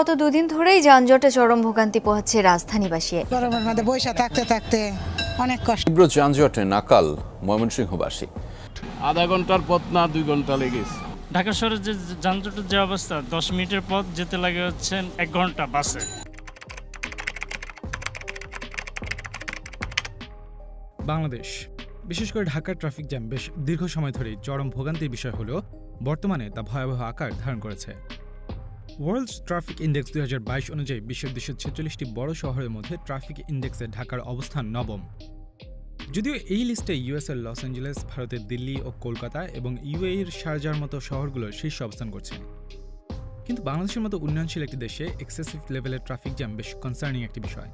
গত দুদিন ধরেই যানজটে চরম ভোগান্তি পোহাচ্ছে রাজধানীবাসী। গরমের মধ্যে বৈশা থাকতে থাকতে অনেক কষ্ট। তীব্র যানজটে নাকাল ময়মনসিংহবাসী। আধা ঘণ্টার পথ না দুই ঘণ্টা লেগেছে। ঢাকা শহরের যে যানজটের যে অবস্থা দশ মিনিটের পথ যেতে লাগে হচ্ছে এক ঘণ্টা বাসে। বাংলাদেশ বিশেষ করে ঢাকার ট্রাফিক জ্যাম বেশ দীর্ঘ সময় ধরেই চরম ভোগান্তির বিষয় হলেও বর্তমানে তা ভয়াবহ আকার ধারণ করেছে। ওয়ার্ল্ড ট্রাফিক ইন্ডেক্স দু হাজার বাইশ অনুযায়ী বিশ্বের দুশো ছেচল্লিশটি বড় শহরের মধ্যে ট্রাফিক ইন্ডেক্সে ঢাকার অবস্থান নবম। যদিও এই লিস্টে ইউএসের লস অ্যাঞ্জেলেস ভারতের দিল্লি ও কলকাতা এবং ইউএইর শারজার মতো শহরগুলো শীর্ষে অবস্থান করছে। কিন্তু বাংলাদেশের মতো উন্নয়নশীল একটি দেশে এক্সেসিভ লেভেলের ট্রাফিক জ্যাম বেশ কনসার্নিং একটি বিষয়।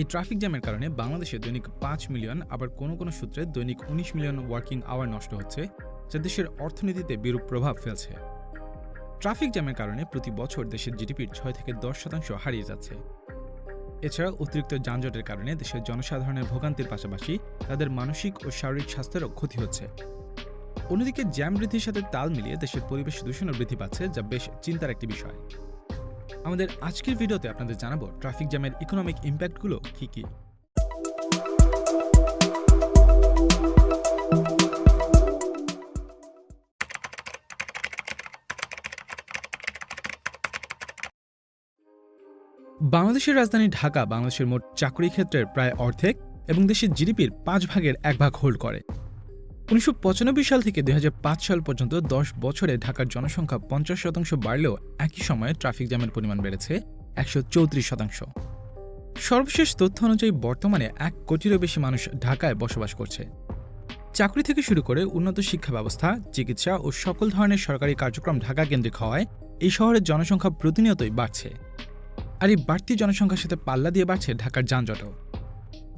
এই ট্রাফিক জ্যামের কারণে বাংলাদেশে দৈনিক পাঁচ মিলিয়ন আবার কোনো কোনো সূত্রে দৈনিক উনিশ মিলিয়ন ওয়ার্কিং আওয়ার নষ্ট হচ্ছে, যা দেশের অর্থনীতিতে বিরূপ প্রভাব ফেলছে। ট্রাফিক জ্যামের কারণে প্রতি বছর দেশের জিডিপির ছয় থেকে দশ শতাংশ হারিয়ে যাচ্ছে। এছাড়া অতিরিক্ত যানজটের কারণে দেশের জনসাধারণের ভোগান্তির পাশাপাশি তাদের মানসিক ও শারীরিক স্বাস্থ্যেরও ক্ষতি হচ্ছে। অন্যদিকে জ্যাম বৃদ্ধির সাথে তাল মিলিয়ে দেশের পরিবেশ দূষণও বৃদ্ধি পাচ্ছে, যা বেশ চিন্তার একটি বিষয়। আমাদের আজকের ভিডিওতে আপনাদের জানাব ট্রাফিক জ্যামের ইকোনমিক ইম্প্যাক্টগুলো কী কী? বাংলাদেশের রাজধানী ঢাকা, বাংলাদেশের মোট চাকরি ক্ষেত্রের প্রায় অর্ধেক এবং দেশের জিডিপির পাঁচ ভাগের এক ভাগ হোল্ড করে। উনিশশো পঁচানব্বই সাল থেকে দুই হাজার পাঁচ সাল পর্যন্ত দশ বছরে ঢাকার জনসংখ্যা পঞ্চাশ শতাংশ বাড়লেও একই সময়ে ট্রাফিক জ্যামের পরিমাণ বেড়েছে একশো চৌত্রিশ শতাংশ। সর্বশেষ তথ্য অনুযায়ী বর্তমানে এক কোটিরও বেশি মানুষ ঢাকায় বসবাস করছে। চাকরি থেকে শুরু করে উন্নত শিক্ষা ব্যবস্থা, চিকিৎসা ও সকল ধরনের সরকারি কার্যক্রম ঢাকা কেন্দ্রিক হওয়ায় এই শহরের জনসংখ্যা প্রতিনিয়তই বাড়ছে। আর এই বাড়তি জনসংখ্যার সাথে পাল্লা দিয়ে বাড়ছে ঢাকার যানজটও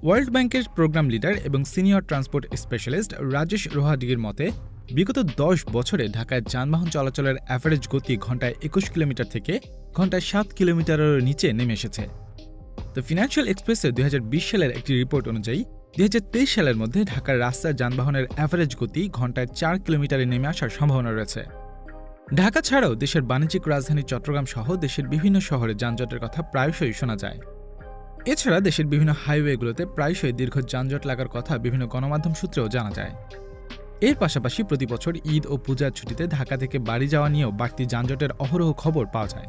ওয়ার্ল্ড ব্যাংকের প্রোগ্রাম লিডার এবং সিনিয়র ট্রান্সপোর্ট স্পেশালিস্ট রাজেশ রোহাডিগির মতে, বিগত দশ বছরে ঢাকায় যানবাহন চলাচলের অ্যাভারেজ গতি ঘন্টায় একুশ কিলোমিটার থেকে ঘন্টায় সাত কিলোমিটারের নিচে নেমে এসেছে। দ্য ফিনান্সিয়াল এক্সপ্রেসের দুই সালের একটি রিপোর্ট অনুযায়ী, দুই হাজার তেইশ সালের মধ্যে ঢাকার রাস্তার যানবাহনের অ্যাভারেজ গতি ঘন্টায় চার কিলোমিটারে নেমে আসার সম্ভাবনা রয়েছে। ঢাকা ছাড়াও দেশের বাণিজ্যিক রাজধানী চট্টগ্রাম সহ দেশের বিভিন্ন শহরে যানজটের কথা প্রায়শই শোনা যায়। এছাড়া দেশের বিভিন্ন হাইওয়েগুলোতে প্রায়শই দীর্ঘ যানজট লাগার কথা বিভিন্ন গণমাধ্যম সূত্রেও জানা যায়। এর পাশাপাশি প্রতি বছর ঈদ ও পূজার ছুটিতে ঢাকা থেকে বাড়ি যাওয়া নিয়েও বাড়তি যানজটের অহরহ খবর পাওয়া যায়।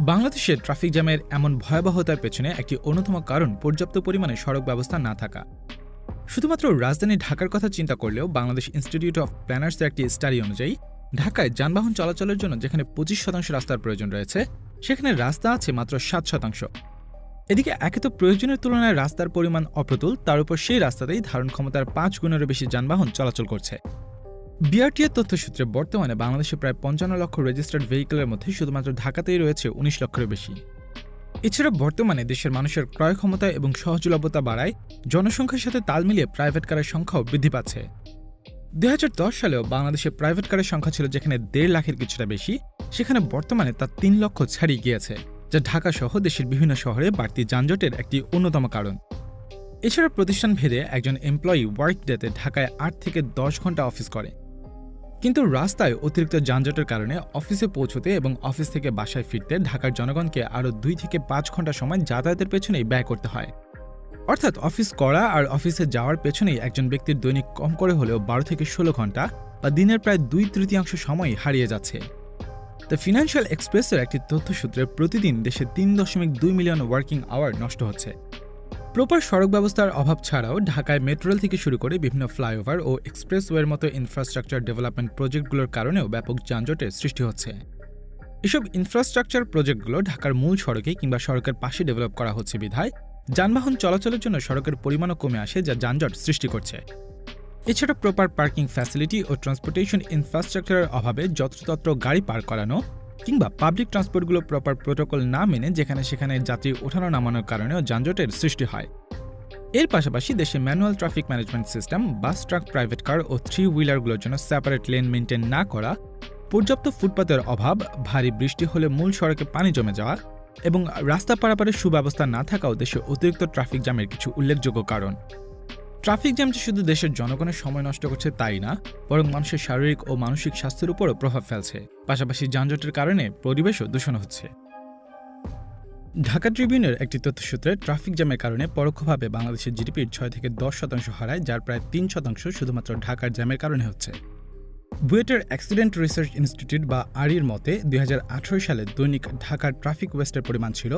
বাংলাদেশের ট্রাফিক জ্যামের এমন ভয়াবহতার পেছনে একটি অন্যতম কারণ পর্যাপ্ত পরিমাণে সড়ক ব্যবস্থা না থাকা। শুধুমাত্র রাজধানী ঢাকার কথা চিন্তা করলেও বাংলাদেশ ইনস্টিটিউট অফ প্ল্যানার্সের একটি স্টাডি অনুযায়ী ঢাকায় যানবাহন চলাচলের জন্য যেখানে পঁচিশ শতাংশ রাস্তার প্রয়োজন রয়েছে, সেখানে রাস্তা আছে মাত্র সাত শতাংশ। এদিকে একে তো প্রয়োজনের তুলনায় রাস্তার পরিমাণ অপ্রতুল, তার উপর সেই রাস্তাতেই ধারণ ক্ষমতার পাঁচ গুণেরও বেশি যানবাহন চলাচল করছে। বিআরটিএর তথ্যসূত্রে বর্তমানে বাংলাদেশে প্রায় পঞ্চান্ন লক্ষ রেজিস্টার্ড ভেহিকেলের মধ্যে শুধুমাত্র ঢাকাতেই রয়েছে উনিশ লক্ষের বেশি। এছাড়া বর্তমানে দেশের মানুষের ক্রয় ক্ষমতা এবং সহজলভ্যতা বাড়ায়, জনসংখ্যার সাথে তাল মিলিয়ে প্রাইভেট কারের সংখ্যাও বৃদ্ধি পাচ্ছে। দুই হাজার দশ সালেও বাংলাদেশে প্রাইভেট কারের সংখ্যা ছিল যেখানে দেড় লাখের কিছুটা বেশি, সেখানে বর্তমানে তা তিন লক্ষ ছাড়িয়ে গিয়েছে, যা ঢাকা সহ দেশের বিভিন্ন শহরে বাড়তি যানজটের একটি অন্যতম কারণ। এছাড়া প্রতিষ্ঠান ভেদে একজন এমপ্লয়ি ওয়ার্ক ডেতে ঢাকায় আট থেকে দশ ঘণ্টা অফিস করে। কিন্তু রাস্তায় অতিরিক্ত যানজটের কারণে অফিসে পৌঁছতে এবং অফিস থেকে বাসায় ফিরতে ঢাকার জনগণকে আরও দুই থেকে পাঁচ ঘণ্টা সময় যাতায়াতের পেছনেই ব্যয় করতে হয়। অর্থাৎ অফিস করা আর অফিসে যাওয়ার পেছনেই একজন ব্যক্তির দৈনিক কম করে হলেও বারো থেকে ষোলো ঘণ্টা বা দিনের প্রায় দুই তৃতীয়াংশ সময় হারিয়ে যাচ্ছে। দ্য ফিনান্সিয়াল এক্সপ্রেসের একটি তথ্যসূত্রে প্রতিদিন দেশে তিন দশমিক দুই মিলিয়ন ওয়ার্কিং আওয়ার নষ্ট হচ্ছে। প্রপার সড়ক ব্যবস্থার অভাব ছাড়াও ঢাকায় মেট্রো রেল থেকে শুরু করে বিভিন্ন ফ্লাইওভার ও এক্সপ্রেসওয়ের মতো ইনফ্রাস্ট্রাকচার ডেভেলপমেন্ট প্রজেক্টগুলোর কারণেও ব্যাপক যানজটের সৃষ্টি হচ্ছে। এসব ইনফ্রাস্ট্রাকচার প্রজেক্টগুলো ঢাকার মূল সড়কে কিংবা সড়কের পাশে ডেভেলপ করা হচ্ছে বিধায় যানবাহন চলাচলের জন্য সড়কের পরিমাণও কমে আসে যা যানজট সৃষ্টি করছে। এছাড়া প্রপার পার্কিং ফ্যাসিলিটি ও ট্রান্সপোর্টেশন ইনফ্রাস্ট্রাকচারের অভাবে যত্রতত্র গাড়ি পার্ক করানো কিংবা পাবলিক ট্রান্সপোর্টগুলো প্রপার প্রোটোকল না মেনে যেখানে সেখানে যাত্রী ওঠানো নামানোর কারণেও যানজটের সৃষ্টি হয়। এর পাশাপাশি দেশে manual traffic management system bus truck private car ও থ্রি হুইলারগুলোর জন্য সেপারেট লেন মেনটেন না করা পর্যাপ্ত ফুটপাতের অভাব, ভারী বৃষ্টি হলে মূল সড়কে পানি জমে যাওয়া এবং রাস্তা পারাপারের সুব্যবস্থা না থাকাও দেশে অতিরিক্ত ট্রাফিক জ্যামের কিছু উল্লেখযোগ্য কারণ। ট্রাফিক জ্যামটি শুধু দেশের জনগণের সময় নষ্ট করছে তাই না, বরং মানুষের শারীরিক ও মানসিক স্বাস্থ্যের উপরও প্রভাব ফেলছে। পাশাপাশি যানজটের কারণে পরিবেশও দূষণ হচ্ছে। ঢাকা ট্রিবিউনের একটি তথ্যসূত্রে ট্রাফিক জ্যামের কারণে পরোক্ষভাবে বাংলাদেশের জিডিপির ছয় থেকে দশ শতাংশ হারায়, যার প্রায় তিন শতাংশ শুধুমাত্র ঢাকার জ্যামের কারণে হচ্ছে। বুয়েটের অ্যাক্সিডেন্ট রিসার্চ ইনস্টিটিউট বা আরির মতে, দুই সালে দৈনিক ঢাকার ট্রাফিক ওয়েস্টের পরিমাণ ছিল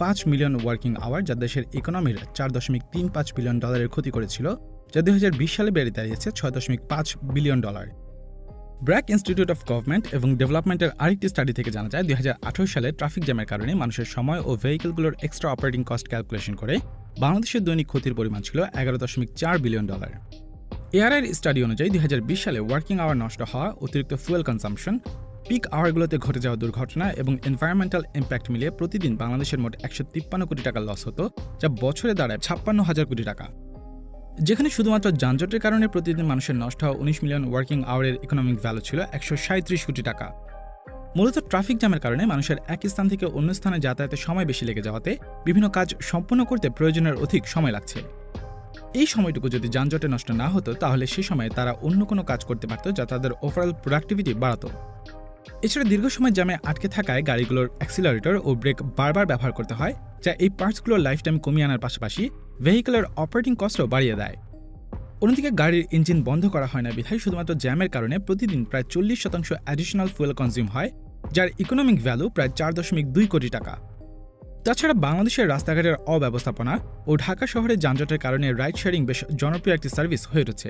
পাঁচ মিলিয়ন ওয়ার্কিং আওয়ার, যা দেশের ইকোনমির চার দশমিক তিন পাঁচ বিলিয়ন ডলারের ক্ষতি করেছিল, যা দুই হাজার বিশ সালে বেড়ে দাঁড়িয়েছে ছয় দশমিক পাঁচ billion dollar. BRAC institute of government এবং ডেভেলপমেন্টের আরেকটি স্টাডি থেকে জানা যায়, দুই সালে ট্রাফিক জ্যামের কারণে মানুষের সময় ও ভেহিকেলগুলোর এক্সট্রা অপারেটিং কস্ট ক্যালকুলেশন করে বাংলাদেশের দৈনিক ক্ষতির পরিমাণ ছিল এগারো দশমিক চার বিলিয়ন ডলার। এআরআইয়ের স্টাডি অনুযায়ী দুই হাজার বিশ সালে ওয়ার্কিং আওয়ার নষ্ট হওয়া, অতিরিক্ত ফুয়েল কনসাম্পশন পিক আওয়ারগুলোতে ঘটে যাওয়া দুর্ঘটনা এবং এনভায়রনমেন্টাল ইম্প্যাক্ট মিলিয়ে প্রতিদিন বাংলাদেশের মোট একশো তিপ্পান্ন কোটি টাকা লস হতো, যা বছরে দাঁড়ায় ছাপ্পান্ন হাজার কোটি টাকা। যেখানে শুধুমাত্র যানজটের কারণে প্রতিদিন মানুষের নষ্ট হওয়া উনিশ মিলিয়ন ওয়ার্কিং আওয়ারের ইকোনমিক ভ্যালু ছিল একশো সাঁত্রিশ কোটি টাকা। মূলত ট্রাফিক জ্যামের কারণে মানুষের এক স্থান থেকে অন্য স্থানে যাতায়াতে সময় বেশি লেগে যাওয়াতে বিভিন্ন কাজ সম্পূর্ণ করতে প্রয়োজনের অধিক সময় লাগছে। এই সময়টুকু যদি যানজটে নষ্ট না হতো, তাহলে সে সময়ে তারা অন্য কোনো কাজ করতে পারত যা তাদের ওভারঅল প্রোডাক্টিভিটি বাড়াতো। এছাড়া দীর্ঘ সময় জ্যামে আটকে থাকায় গাড়িগুলোর অ্যাক্সিলারেটর ও ব্রেক বারবার ব্যবহার করতে হয়, যা এই পার্টসগুলোর লাইফ টাইম কমিয়ে আনার পাশাপাশি ভেহিকেলের অপারেটিং কস্টও বাড়িয়ে দেয়। অন্যদিকে গাড়ির ইঞ্জিন বন্ধ করা হয় না বিধায় শুধুমাত্র জ্যামের কারণে প্রতিদিন প্রায় চল্লিশ শতাংশ অ্যাডিশনাল ফুয়েল কনজিউম হয়, যার ইকোনমিক ভ্যালু প্রায় চার দশমিক দুই কোটি টাকা। তাছাড়া বাংলাদেশের রাস্তাঘাটের অব্যবস্থাপনা ও ঢাকা শহরে যানজটের কারণে রাইড শেয়ারিং বেশ জনপ্রিয় একটি সার্ভিস হয়ে উঠেছে।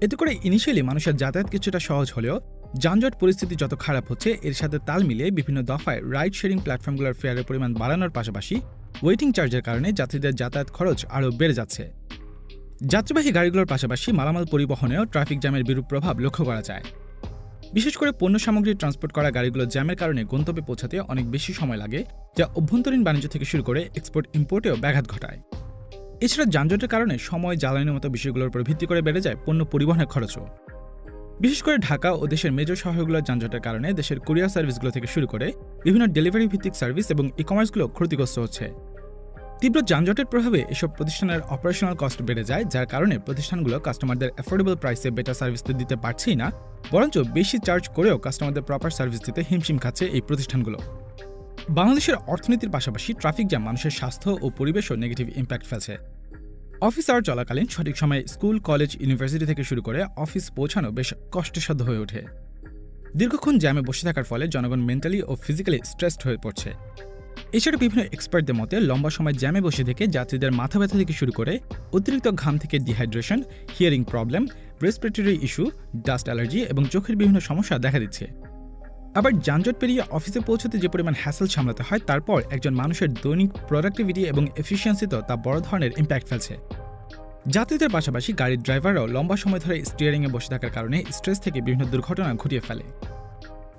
এতে করে ইনিশিয়ালি মানুষের যাতায়াত কিছুটা সহজ হলেও যানজট পরিস্থিতি যত খারাপ হচ্ছে, এর সাথে তাল মিলিয়ে বিভিন্ন দফায় রাইড শেয়ারিং প্ল্যাটফর্মগুলোর ফেয়ারের পরিমাণ বাড়ানোর পাশাপাশি ওয়েটিং চার্জের কারণে যাত্রীদের যাতায়াত খরচ আরও বেড়ে যাচ্ছে। যাত্রীবাহী গাড়িগুলোর পাশাপাশি মালামাল পরিবহনেও ট্রাফিক জ্যামের বিরূপ প্রভাব লক্ষ্য করা যায়। বিশেষ করে পণ্য সামগ্রী ট্রান্সপোর্ট করা গাড়িগুলো জ্যামের কারণে গন্তব্যে পৌঁছাতে অনেক বেশি সময় লাগে, যা অভ্যন্তরীণ বাণিজ্য থেকে শুরু করে এক্সপোর্ট ইম্পোর্টেও ব্যাঘাত ঘটায়। এছাড়া যানজটের কারণে সময় জ্বালানির মতো বিষয়গুলোর উপর ভিত্তি করে বেড়ে যায় পণ্য পরিবহনের খরচও। বিশেষ করে ঢাকা ও দেশের মেজর শহরগুলোর যানজটের কারণে দেশের কুরিয়ার সার্ভিসগুলো থেকে শুরু করে বিভিন্ন ডেলিভারি ভিত্তিক সার্ভিস এবং ই কমার্সগুলো ক্ষতিগ্রস্ত হচ্ছে। তীব্র যানজটের প্রভাবে এসব প্রতিষ্ঠানের অপারেশনাল কস্ট বেড়ে যায়, যার কারণে প্রতিষ্ঠানগুলো কাস্টমারদের অ্যাফোর্ডেবল প্রাইসে বেটার সার্ভিস তো দিতে পারছেই না বরঞ্চ বেশি চার্জ করেও কাস্টমারদের প্রপার সার্ভিস দিতে হিমশিম খাচ্ছে এই প্রতিষ্ঠানগুলো। বাংলাদেশের অর্থনীতির পাশাপাশি ট্রাফিক জ্যাম মানুষের স্বাস্থ্য ও পরিবেশও নেগেটিভ ইম্প্যাক্ট ফেলছে। অফিস আওয়ার চলাকালীন সঠিক সময়ে স্কুল কলেজ ইউনিভার্সিটি থেকে শুরু করে অফিস পৌঁছানো বেশ কষ্টসাধ্য হয়ে ওঠে। দীর্ঘক্ষণ জ্যামে বসে থাকার ফলে জনগণ মেন্টালি ও ফিজিক্যালি স্ট্রেসড হয়ে পড়ছে। এছাড়া বিভিন্ন এক্সপার্টদের মতে লম্বা সময় জ্যামে বসে থেকে যাত্রীদের মাথা ব্যথা থেকে শুরু করে অতিরিক্ত ঘাম থেকে dehydration hearing problem respiratory issue dust allergy এবং চোখের বিভিন্ন সমস্যা দেখা দিচ্ছে। আবার যানজট পেরিয়ে অফিসে পৌঁছতে যে পরিমাণ হ্যাসেল সামলাতে হয়, তারপর একজন মানুষের দৈনিক প্রোডাক্টিভিটি এবং এফিসিয়েন্সিতেও তা বড় ধরনের ইম্প্যাক্ট ফেলছে। যাত্রীদের পাশাপাশি গাড়ির ড্রাইভাররাও লম্বা সময় ধরে স্টিয়ারিংয়ে বসে থাকার কারণে স্ট্রেস থেকে বিভিন্ন দুর্ঘটনা ঘটিয়ে ফেলে।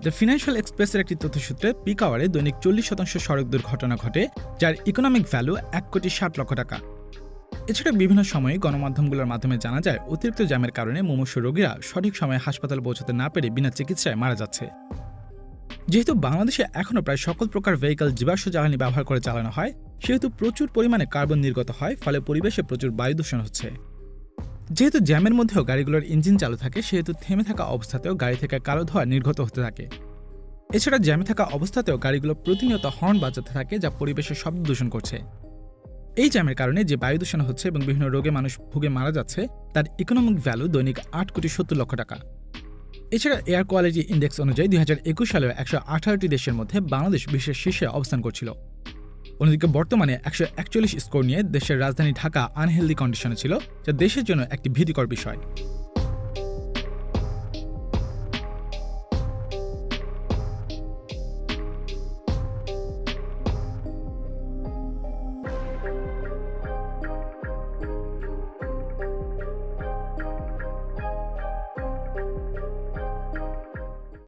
দ্য ফিনান্সিয়াল এক্সপ্রেসের একটি তথ্যসূত্রে পিক আওয়ারে দৈনিক চল্লিশ শতাংশ সড়ক দুর্ঘটনা ঘটে, যার ইকোনমিক ভ্যালু এক কোটি ষাট লক্ষ টাকা। এছাড়া বিভিন্ন সময়ে গণমাধ্যমগুলোর মাধ্যমে জানা যায়, অতিরিক্ত জ্যামের কারণে মুমূর্ষ রোগীরা সঠিক সময়ে হাসপাতালে পৌঁছতে না পেরে বিনা চিকিৎসায় মারা যাচ্ছে। যেহেতু বাংলাদেশে এখনও প্রায় সকল প্রকার ভেহিকল জীবাশ্ম জ্বালানি ব্যবহার করে চালানো হয়, সেহেতু প্রচুর পরিমাণে কার্বন নির্গত হয়, ফলে পরিবেশে প্রচুর বায়ু দূষণ হচ্ছে। যেহেতু জ্যামের মধ্যেও গাড়িগুলোর ইঞ্জিন চালু থাকে, সেহেতু থেমে থাকা অবস্থাতেও গাড়ি থেকে কালো ধোঁয়া নির্গত হতে থাকে। এছাড়া জ্যামে থাকা অবস্থাতেও গাড়িগুলো প্রতিনিয়ত হর্ন বাজাতে থাকে, যা পরিবেশের শব্দ দূষণ করছে। এই জ্যামের কারণে যে বায়ু দূষণ হচ্ছে এবং বিভিন্ন রোগে মানুষ ভুগে মারা যাচ্ছে, তার ইকোনমিক ভ্যালু দৈনিক আট কোটি সত্তর লক্ষ টাকা। এছাড়া এয়ার কোয়ালিটি ইন্ডেক্স অনুযায়ী দুই হাজার একুশ সালে একশো আঠারোটি দেশের মধ্যে বাংলাদেশ বিশ্বের শীর্ষে অবস্থান করছিল। অন্যদিকে বর্তমানে একশো একচল্লিশ স্কোর নিয়ে দেশের রাজধানী ঢাকা আনহেলদি কন্ডিশনে ছিল, যা দেশের জন্য একটি ভীতিকর বিষয়।